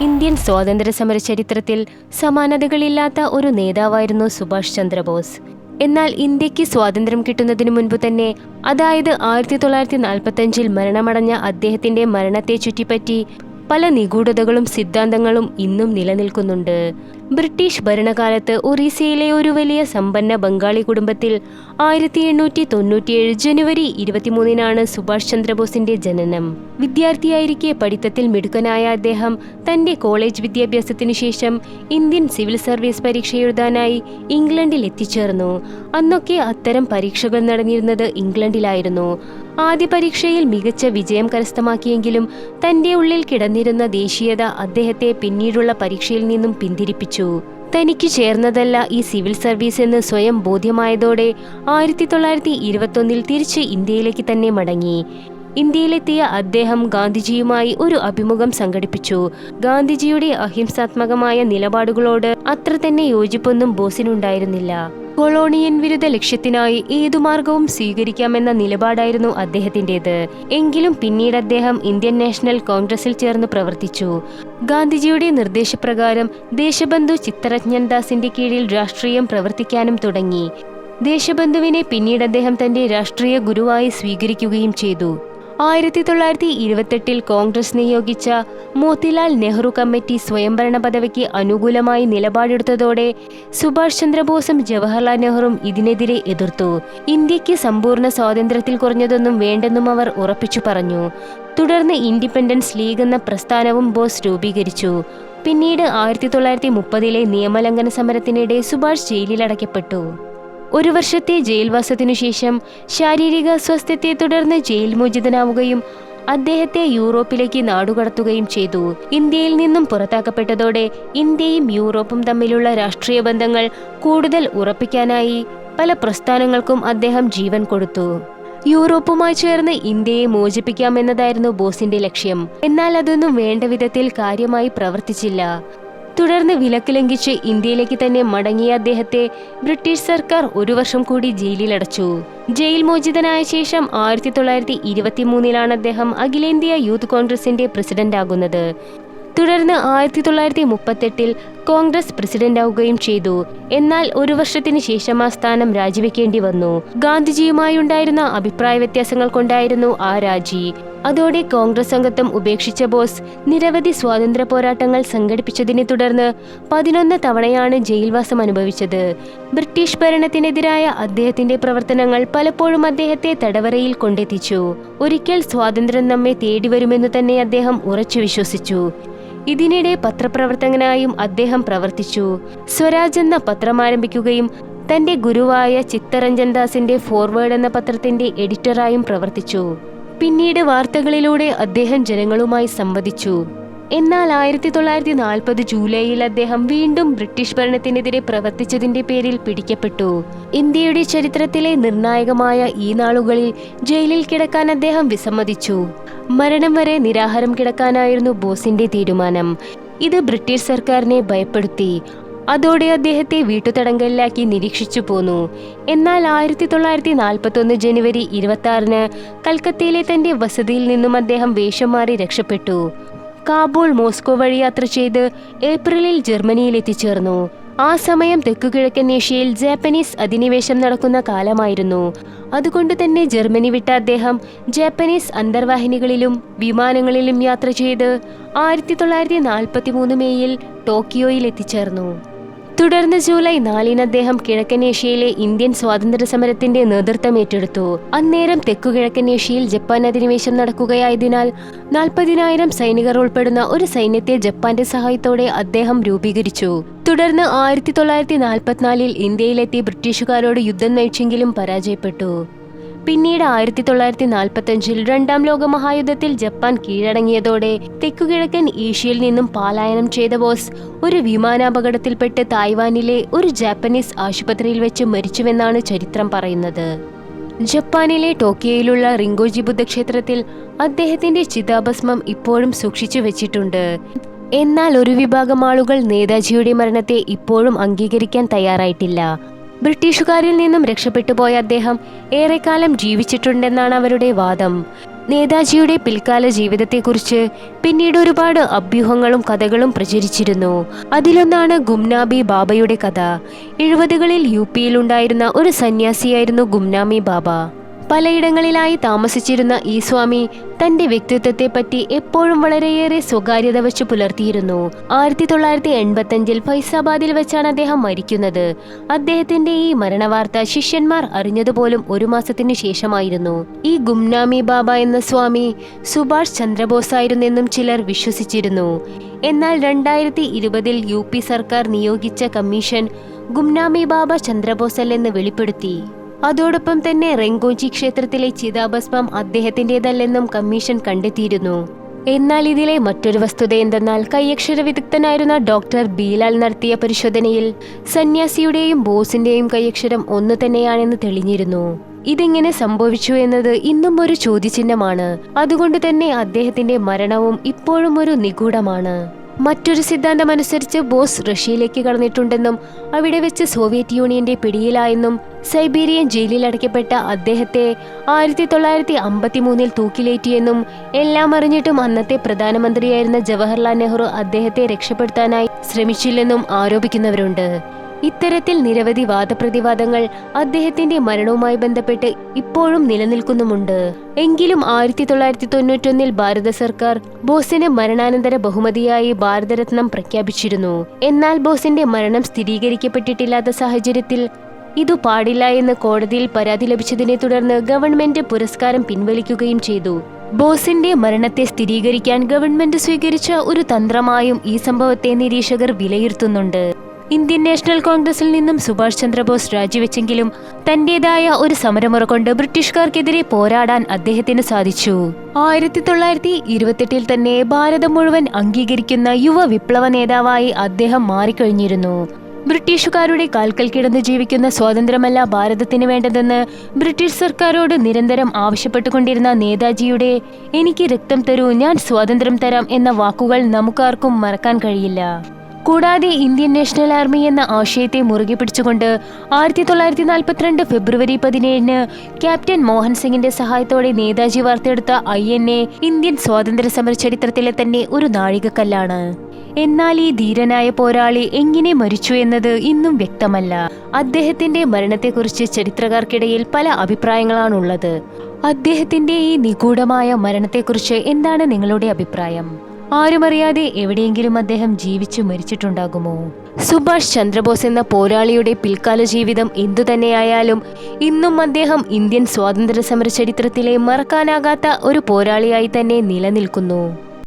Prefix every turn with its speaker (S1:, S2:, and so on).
S1: Indian സ്വാതന്ത്ര്യ സമര ചരിത്രത്തിൽ സമാനതകളില്ലാത്ത ഒരു നേതാവായിരുന്നു സുഭാഷ് ചന്ദ്രബോസ്. എന്നാൽ ഇന്ത്യയ്ക്ക് സ്വാതന്ത്ര്യം കിട്ടുന്നതിനു മുൻപ് തന്നെ അതായത് ആയിരത്തി തൊള്ളായിരത്തി നാൽപ്പത്തഞ്ചിൽ മരണമടഞ്ഞ അദ്ദേഹത്തിന്റെ മരണത്തെ ചുറ്റിപ്പറ്റി പല നിഗൂഢതകളും സിദ്ധാന്തങ്ങളും ഇന്നും നിലനിൽക്കുന്നുണ്ട്. ബ്രിട്ടീഷ് ഭരണകാലത്ത് ഒറീസയിലെ ഒരു വലിയ സമ്പന്ന ബംഗാളി കുടുംബത്തിൽ ആയിരത്തി എണ്ണൂറ്റി തൊണ്ണൂറ്റിയേഴ് ജനുവരി ഇരുപത്തിമൂന്നിനാണ് സുഭാഷ് ചന്ദ്രബോസിന്റെ ജനനം. വിദ്യാർത്ഥിയായിരിക്കെ പഠിത്തത്തിൽ മിടുക്കനായ അദ്ദേഹം തന്റെ കോളേജ് വിദ്യാഭ്യാസത്തിനു ശേഷം ഇന്ത്യൻ സിവിൽ സർവീസ് പരീക്ഷ എഴുതാനായി ഇംഗ്ലണ്ടിൽ എത്തിച്ചേർന്നു അന്നൊക്കെ അത്തരം പരീക്ഷകൾ നടന്നിരുന്നത് ഇംഗ്ലണ്ടിലായിരുന്നു. ആദ്യ പരീക്ഷയിൽ മികച്ച വിജയം കരസ്ഥമാക്കിയെങ്കിലും തന്റെ ഉള്ളിൽ കിടന്നിരുന്ന ദേശീയത അദ്ദേഹത്തെ പിന്നീടുള്ള പരീക്ഷയിൽ നിന്നും പിന്തിരിപ്പിച്ചു. തനിക്ക് ചേർന്നതല്ല ഈ സിവിൽ സർവീസ് എന്ന് സ്വയം ബോധ്യമായതോടെ ആയിരത്തി തൊള്ളായിരത്തി ഇരുപത്തൊന്നിൽ തിരിച്ച് ഇന്ത്യയിലേക്ക് തന്നെ മടങ്ങി. ഇന്ത്യയിലെത്തിയ അദ്ദേഹം ഗാന്ധിജിയുമായി ഒരു അഭിമുഖം സംഘടിപ്പിച്ചു. ഗാന്ധിജിയുടെ അഹിംസാത്മകമായ നിലപാടുകളോട് അത്ര തന്നെ യോജിപ്പൊന്നും ബോസിനുണ്ടായിരുന്നില്ല. കൊളോണിയൻ വിരുദ്ധ ലക്ഷ്യത്തിനായി ഏതു മാർഗവും സ്വീകരിക്കാമെന്ന നിലപാടായിരുന്നു അദ്ദേഹത്തിന്റേത് എങ്കിലും പിന്നീട് അദ്ദേഹം ഇന്ത്യൻ നാഷണൽ കോൺഗ്രസിൽ ചേർന്ന് പ്രവർത്തിച്ചു. ഗാന്ധിജിയുടെ നിർദ്ദേശപ്രകാരം ദേശബന്ധു ചിത്തരഞ്ജൻ ദാസിന്റെ കീഴിൽ രാഷ്ട്രീയം പ്രവർത്തിക്കാനും തുടങ്ങി. ദേശബന്ധുവിനെ പിന്നീട് അദ്ദേഹം തന്റെ രാഷ്ട്രീയ ഗുരുവായി സ്വീകരിക്കുകയും ചെയ്തു. ആയിരത്തി തൊള്ളായിരത്തി ഇരുപത്തെട്ടിൽ കോൺഗ്രസ് നിയോഗിച്ച മോത്തിലാൽ നെഹ്റു കമ്മിറ്റി സ്വയംഭരണ പദവിക്ക് അനുകൂലമായി നിലപാടെടുത്തതോടെ സുഭാഷ് ചന്ദ്രബോസും ജവഹർലാൽ നെഹ്റുവും ഇതിനെതിരെ എതിർത്തു. ഇന്ത്യയ്ക്ക് സമ്പൂർണ സ്വാതന്ത്ര്യത്തിൽ കുറഞ്ഞതൊന്നും വേണ്ടെന്നും അവർ ഉറപ്പിച്ചു പറഞ്ഞു. തുടർന്ന് ഇൻഡിപെൻഡൻസ് ലീഗ് എന്ന പ്രസ്ഥാനവും ബോസ് രൂപീകരിച്ചു. പിന്നീട് ആയിരത്തി തൊള്ളായിരത്തി മുപ്പതിലെ നിയമലംഘന സമരത്തിനിടെ സുഭാഷ് ജയിലിലടയ്ക്കപ്പെട്ടു. ഒരു വർഷത്തെ ജയിൽവാസത്തിനു ശേഷം ശാരീരിക അസ്വസ്ഥത്തെ തുടർന്ന് ജയിൽ മോചിതനാവുകയും അദ്ദേഹത്തെ യൂറോപ്പിലേക്ക് നാടുകടത്തുകയും ചെയ്തു. ഇന്ത്യയിൽ നിന്നും പുറത്താക്കപ്പെട്ടതോടെ ഇന്ത്യയും യൂറോപ്പും തമ്മിലുള്ള രാഷ്ട്രീയ ബന്ധങ്ങൾ കൂടുതൽ ഉറപ്പിക്കാനായി പല പ്രസ്ഥാനങ്ങൾക്കും അദ്ദേഹം ജീവൻ കൊടുത്തു. യൂറോപ്പുമായി ചേർന്ന് ഇന്ത്യയെ മോചിപ്പിക്കാമെന്നതായിരുന്നു ബോസിന്റെ ലക്ഷ്യം. എന്നാൽ അതൊന്നും വേണ്ട വിധത്തിൽ കാര്യമായി പ്രവർത്തിച്ചില്ല. തുടർന്ന് വിലക്ക് ലംഘിച്ച് ഇന്ത്യയിലേക്ക് തന്നെ മടങ്ങിയ അദ്ദേഹത്തെ ബ്രിട്ടീഷ് സർക്കാർ ഒരു വർഷം കൂടി ജയിലിലടച്ചു. ജയിൽ മോചിതനായ ശേഷം ആയിരത്തി തൊള്ളായിരത്തി ഇരുപത്തിമൂന്നിലാണ് അദ്ദേഹം അഖിലേന്ത്യാ യൂത്ത് കോൺഗ്രസിന്റെ പ്രസിഡന്റ് ആകുന്നത് തുടർന്ന് ആയിരത്തി തൊള്ളായിരത്തി മുപ്പത്തെട്ടിൽ കോൺഗ്രസ് പ്രസിഡന്റാവുകയും ചെയ്തു. എന്നാൽ ഒരു വർഷത്തിന് ശേഷം ആ സ്ഥാനം രാജിവെക്കേണ്ടി വന്നു. ഗാന്ധിജിയുമായുണ്ടായിരുന്ന അഭിപ്രായ വ്യത്യാസങ്ങൾ കൊണ്ടായിരുന്നു ആ രാജി. അതോടെ കോൺഗ്രസ് അംഗത്വം ഉപേക്ഷിച്ച ബോസ് നിരവധി സ്വാതന്ത്ര്യ പോരാട്ടങ്ങൾ സംഘടിപ്പിച്ചതിനെ തുടർന്ന് പതിനൊന്ന് തവണയാണ് ജയിൽവാസം അനുഭവിച്ചത്. ബ്രിട്ടീഷ് ഭരണത്തിനെതിരായ അദ്ദേഹത്തിന്റെ പ്രവർത്തനങ്ങൾ പലപ്പോഴും അദ്ദേഹത്തെ തടവറയിൽ കൊണ്ടെത്തിച്ചു. ഒരിക്കൽ സ്വാതന്ത്ര്യം നമ്മെ തേടിവരുമെന്ന് തന്നെ അദ്ദേഹം ഉറച്ചു വിശ്വസിച്ചു. ഇതിനിടെ പത്രപ്രവർത്തകനായും അദ്ദേഹം പ്രവർത്തിച്ചു. സ്വരാജ് എന്ന പത്രം ആരംഭിക്കുകയും തന്റെ ഗുരുവായ ചിത്തരഞ്ജൻ ദാസിന്റെ ഫോർവേഡ് എന്ന പത്രത്തിന്റെ എഡിറ്ററായും പ്രവർത്തിച്ചു. പിന്നീട് വാർത്തകളിലൂടെ അദ്ദേഹം ജനങ്ങളുമായി സംവദിച്ചു. എന്നാൽ ആയിരത്തി തൊള്ളായിരത്തി നാൽപ്പത് ജൂലൈയിൽ അദ്ദേഹം വീണ്ടും ബ്രിട്ടീഷ് ഭരണത്തിനെതിരെ പ്രവർത്തിച്ചതിന്റെ പേരിൽ പിടിക്കപ്പെട്ടു. ഇന്ത്യയുടെ ചരിത്രത്തിലെ നിർണായകമായ ഈ നാളുകളിൽ ജയിലിൽ കിടക്കാൻ അദ്ദേഹം വിസമ്മതിച്ചു. മരണം വരെ നിരാഹാരം കിടക്കാനായിരുന്നു ബോസിന്റെ തീരുമാനം. ഇത് ബ്രിട്ടീഷ് സർക്കാരിനെ ഭയപ്പെടുത്തി. അതോടെ അദ്ദേഹത്തെ വീട്ടുതടങ്കലിലാക്കി നിരീക്ഷിച്ചു പോന്നു. എന്നാൽ ആയിരത്തി തൊള്ളായിരത്തി നാൽപ്പത്തി ഒന്ന് ജനുവരി ഇരുപത്തി ആറിന് കൽക്കത്തയിലെ തന്റെ വസതിയിൽ നിന്നും അദ്ദേഹം വേഷം മാറി രക്ഷപ്പെട്ടു. കാബൂൾ മോസ്കോ വഴി യാത്ര ചെയ്ത് ഏപ്രിലിൽ ജർമ്മനിയിൽ എത്തിച്ചേർന്നു. ആ സമയം തെക്കുകിഴക്കൻ ഏഷ്യയിൽ ജാപ്പനീസ് അധിനിവേശം നടക്കുന്ന കാലമായിരുന്നു. അതുകൊണ്ട് തന്നെ ജർമ്മനി വിട്ട അദ്ദേഹം ജാപ്പനീസ് അന്തർവാഹിനികളിലും വിമാനങ്ങളിലും യാത്ര ചെയ്ത് ആയിരത്തി തൊള്ളായിരത്തി നാൽപ്പത്തി മൂന്ന് മേയിൽ ടോക്കിയോയിൽ എത്തിച്ചേർന്നു. തുടർന്ന് ജൂലൈ നാലിന് അദ്ദേഹം കിഴക്കനേഷ്യയിലെ ഇന്ത്യൻ സ്വാതന്ത്ര്യ സമരത്തിന്റെ നേതൃത്വം ഏറ്റെടുത്തു. അന്നേരം തെക്കുകിഴക്കൻ ഏഷ്യയിൽ ജപ്പാൻ അധിനിവേശം നടക്കുകയായതിനാൽ നാൽപ്പതിനായിരം സൈനികർ ഉൾപ്പെടുന്ന ഒരു സൈന്യത്തെ ജപ്പാന്റെ സഹായത്തോടെ അദ്ദേഹം രൂപീകരിച്ചു. തുടർന്ന് ആയിരത്തി തൊള്ളായിരത്തി നാൽപ്പത്തിനാലിൽ ഇന്ത്യയിലെത്തി ബ്രിട്ടീഷുകാരോട് യുദ്ധം നയിച്ചെങ്കിലും പരാജയപ്പെട്ടു. പിന്നീട് ആയിരത്തി തൊള്ളായിരത്തി നാൽപ്പത്തഞ്ചിൽ രണ്ടാം ലോക മഹായുദ്ധത്തിൽ ജപ്പാൻ കീഴടങ്ങിയതോടെ തെക്കുകിഴക്കൻ ഏഷ്യയിൽ നിന്നും പലായനം ചെയ്ത ബോസ് ഒരു വിമാനാപകടത്തിൽപ്പെട്ട് തായ്വാനിലെ ഒരു ജാപ്പനീസ് ആശുപത്രിയിൽ വെച്ച് മരിച്ചുവെന്നാണ് ചരിത്രം പറയുന്നത്. ജപ്പാനിലെ ടോക്കിയോയിലുള്ള റിങ്കോജി ബുദ്ധക്ഷേത്രത്തിൽ അദ്ദേഹത്തിന്റെ ചിതാഭസ്മം ഇപ്പോഴും സൂക്ഷിച്ചു വെച്ചിട്ടുണ്ട്. എന്നാൽ ഒരു വിഭാഗം ആളുകൾ നേതാജിയുടെ മരണത്തെ ഇപ്പോഴും അംഗീകരിക്കാൻ തയ്യാറായിട്ടില്ല. ബ്രിട്ടീഷുകാരിൽ നിന്നും രക്ഷപ്പെട്ടുപോയ അദ്ദേഹം ഏറെക്കാലം ജീവിച്ചിട്ടുണ്ടെന്നാണ് അവരുടെ വാദം. നേതാജിയുടെ പിൽക്കാല ജീവിതത്തെക്കുറിച്ച് പിന്നീട് ഒരുപാട് അഭ്യൂഹങ്ങളും കഥകളും പ്രചരിച്ചിരുന്നു. അതിലൊന്നാണ് ഗുംനാബി ബാബയുടെ കഥ. എഴുപതുകളിൽ യു പിയിലുണ്ടായിരുന്ന ഒരു സന്യാസിയായിരുന്നു ഗുംനാമി ബാബ. പലയിടങ്ങളിലായി താമസിച്ചിരുന്ന ഈ സ്വാമി തന്റെ വ്യക്തിത്വത്തെപ്പറ്റി എപ്പോഴും വളരെയേറെ സ്വകാര്യത വെച്ച് പുലർത്തിയിരുന്നു. ആയിരത്തി തൊള്ളായിരത്തി എൺപത്തഞ്ചിൽ ഫൈസാബാദിൽ വെച്ചാണ് അദ്ദേഹം മരിക്കുന്നത്. അദ്ദേഹത്തിന്റെ ഈ മരണവാർത്ത ശിഷ്യന്മാർ അറിഞ്ഞതുപോലും ഒരു മാസത്തിനു ശേഷമായിരുന്നു. ഈ ഗുംനാമി ബാബ എന്ന സ്വാമി സുഭാഷ് ചന്ദ്രബോസ് ആയിരുന്നെന്നും ചിലർ വിശ്വസിച്ചിരുന്നു. എന്നാൽ രണ്ടായിരത്തി ഇരുപതിൽ യു സർക്കാർ നിയോഗിച്ച കമ്മീഷൻ ഗുംനാമി ബാബ ചന്ദ്രബോസല്ലെന്ന് വെളിപ്പെടുത്തി. അതോടൊപ്പം തന്നെ റെങ്കോജി ക്ഷേത്രത്തിലെ ചിതാഭസ്മം അദ്ദേഹത്തിന്റെതല്ലെന്നും കമ്മീഷൻ കണ്ടെത്തിയിരുന്നു. എന്നാൽ ഇതിലെ മറ്റൊരു വസ്തുത എന്തെന്നാൽ കൈയക്ഷര വിദഗ്ധനായിരുന്ന ഡോക്ടർ ബീലാൽ നടത്തിയ പരിശോധനയിൽ സന്യാസിയുടെയും ബോസിന്റെയും കൈയക്ഷരം ഒന്നു തന്നെയാണെന്ന് തെളിഞ്ഞിരുന്നു. ഇതെങ്ങനെ സംഭവിച്ചു എന്നത് ഇന്നും ഒരു ചോദ്യചിഹ്നമാണ്. അതുകൊണ്ട് തന്നെ അദ്ദേഹത്തിന്റെ മരണവും ഇപ്പോഴും ഒരു നിഗൂഢമാണ്. മറ്റൊരു സിദ്ധാന്തമനുസരിച്ച് ബോസ് റഷ്യയിലേക്ക് കടന്നിട്ടുണ്ടെന്നും അവിടെ വെച്ച് സോവിയറ്റ് യൂണിയന്റെ പിടിയിലായെന്നും സൈബീരിയൻ ജയിലിൽ അടയ്ക്കപ്പെട്ട അദ്ദേഹത്തെ ആയിരത്തി തൊള്ളായിരത്തി അമ്പത്തി മൂന്നിൽ തൂക്കിലേറ്റിയെന്നും എല്ലാം അറിഞ്ഞിട്ടും അന്നത്തെ പ്രധാനമന്ത്രിയായിരുന്ന ജവഹർലാൽ നെഹ്റു അദ്ദേഹത്തെ രക്ഷപ്പെടുത്താനായി ശ്രമിച്ചില്ലെന്നും ആരോപിക്കുന്നവരുണ്ട്. ഇത്തരത്തിൽ നിരവധി വാദപ്രതിവാദങ്ങൾ അദ്ദേഹത്തിന്റെ മരണവുമായി ബന്ധപ്പെട്ട് ഇപ്പോഴും നിലനിൽക്കുന്നുമുണ്ട്. എങ്കിലും ആയിരത്തി തൊള്ളായിരത്തി തൊണ്ണൂറ്റൊന്നിൽ ഭാരത സർക്കാർ ബോസിന് മരണാനന്തര ബഹുമതിയായി ഭാരതരത്നം പ്രഖ്യാപിച്ചിരുന്നു. എന്നാൽ ബോസിന്റെ മരണം സ്ഥിരീകരിക്കപ്പെട്ടിട്ടില്ലാത്ത സാഹചര്യത്തിൽ ഇതു പാടില്ല എന്ന് കോടതിയിൽ പരാതി ലഭിച്ചതിനെ തുടർന്ന് ഗവൺമെന്റ് പുരസ്കാരം പിൻവലിക്കുകയും ചെയ്തു. ബോസിന്റെ മരണത്തെ സ്ഥിരീകരിക്കാൻ ഗവൺമെന്റ് സ്വീകരിച്ച ഒരു തന്ത്രമായും ഈ സംഭവത്തെ നിരീക്ഷകർ വിലയിരുത്തുന്നുണ്ട്. ഇന്ത്യൻ നാഷണൽ കോൺഗ്രസിൽ നിന്നും സുഭാഷ് ചന്ദ്രബോസ് രാജിവെച്ചെങ്കിലും തന്റേതായ ഒരു സമരമുറ കൊണ്ട് ബ്രിട്ടീഷുകാർക്കെതിരെ പോരാടാൻ അദ്ദേഹത്തിന് സാധിച്ചു. ആയിരത്തി തൊള്ളായിരത്തി ഇരുപത്തെട്ടിൽ തന്നെ ഭാരതം മുഴുവൻ അംഗീകരിക്കുന്ന യുവ വിപ്ലവ നേതാവായി അദ്ദേഹം മാറിക്കഴിഞ്ഞിരുന്നു. ബ്രിട്ടീഷുകാരുടെ കാൽക്കൽ കിടന്ന് ജീവിക്കുന്ന സ്വാതന്ത്ര്യമല്ല ഭാരതത്തിന് വേണ്ടതെന്ന് ബ്രിട്ടീഷ് സർക്കാരോട് നിരന്തരം ആവശ്യപ്പെട്ടുകൊണ്ടിരുന്ന നേതാജിയുടെ എനിക്ക് രക്തം തരൂ ഞാൻ സ്വാതന്ത്ര്യം തരാം എന്ന വാക്കുകൾ നമുക്കാർക്കും മറക്കാൻ കഴിയില്ല. കൂടാതെ ഇന്ത്യൻ നാഷണൽ ആർമി എന്ന ആശയത്തെ മുറുകെ പിടിച്ചുകൊണ്ട് ആയിരത്തി തൊള്ളായിരത്തി നാൽപ്പത്തിരണ്ട് ഫെബ്രുവരി പതിനേഴിന് ക്യാപ്റ്റൻ മോഹൻ സിംഗിന്റെ സഹായത്തോടെ നേതാജി വാർത്തെടുത്ത ഐ എൻ എ ഇന്ത്യൻ സ്വാതന്ത്ര്യ സമര ചരിത്രത്തിലെ തന്നെ ഒരു നാഴികക്കല്ലാണ്. എന്നാൽ ഈ ധീരനായ പോരാളി എങ്ങനെ മരിച്ചു എന്നത് ഇന്നും വ്യക്തമല്ല. അദ്ദേഹത്തിന്റെ മരണത്തെക്കുറിച്ച് ചരിത്രകാർക്കിടയിൽ പല അഭിപ്രായങ്ങളാണുള്ളത്. അദ്ദേഹത്തിന്റെ ഈ നിഗൂഢമായ മരണത്തെക്കുറിച്ച് എന്താണ് നിങ്ങളുടെ അഭിപ്രായം? ആരുമറിയാതെ എവിടെയെങ്കിലും അദ്ദേഹം ജീവിച്ചു മരിച്ചിട്ടുണ്ടാകുമോ? സുഭാഷ് ചന്ദ്രബോസ് എന്ന പോരാളിയുടെ പിൽക്കാല ജീവിതം എന്തുതന്നെയായാലും ഇന്നും അദ്ദേഹം ഇന്ത്യൻ സ്വാതന്ത്ര്യ സമര ചരിത്രത്തിലെ മറക്കാനാകാത്ത ഒരു പോരാളിയായി തന്നെ നിലനിൽക്കുന്നു.